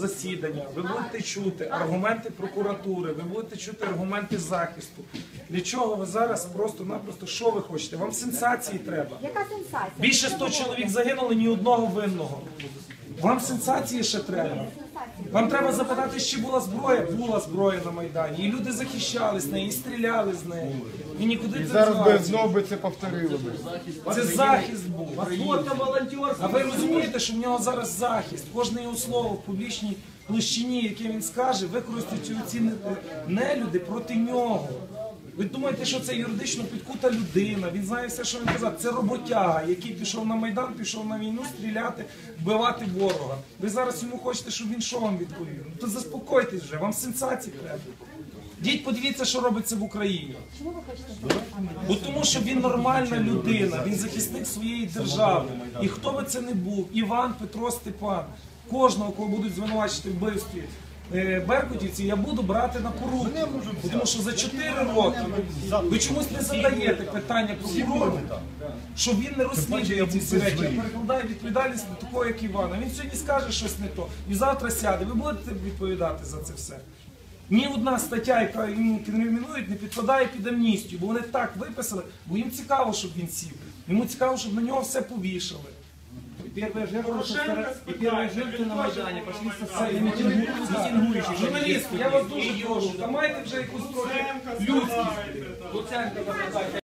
засідання, ви будете чути аргументи прокуратури, ви будете чути аргументи захисту. Для чого ви зараз просто-напросто що ви хочете? Вам сенсації треба. Яка сенсація? Більше 100 чоловік загинули, ні одного винного. Вам сенсації ще треба. Вам треба запитати, чи була зброя? Була зброя на Майдані. І люди захищали з неї, і стріляли з неї. І нікуди це Зараз би діватися. знов би це повторили би. Це захист був. А ви розумієте, що в нього зараз захист. Кожне його слово в публічній площині, яке він скаже, використають ці не- нелюди проти нього. Ви думаєте, що це юридично підкута людина? Він знає все, що він казав. Це роботяга, який пішов на майдан, пішов на війну стріляти, вбивати ворога. Ви зараз йому хочете, щоб він що вам відповів? Ну то заспокойтесь вже, вам сенсації треба. Діть, подивіться, що робиться в Україні. Чому ви хочете? Бо тому, що він нормальна людина, він захисник своєї держави. І хто би це не був, Іван, Петро, Степан, кожного, кого будуть звинувачити в вбивстві е, беркутівців, я буду брати на поруку. Тому що за 4 роки ви чомусь не задаєте питання прокурору, що він не розслідує ці всі речі, а перекладає відповідальність на такого, як Івана. Він сьогодні скаже щось не то, і завтра сяде. Ви будете відповідати за це все. Ні одна стаття, яка їм кримінують, не підпадає під амністію, бо вони так виписали, бо їм цікаво, щоб він сів. Йому цікаво, щоб на нього все повішали Первые жертвы, со стороны- и первые жертвы на Майдане пошли со Це стороны митингующих. Журналісти, я вас дуже прошу, та майте вже якусь трохи людськість.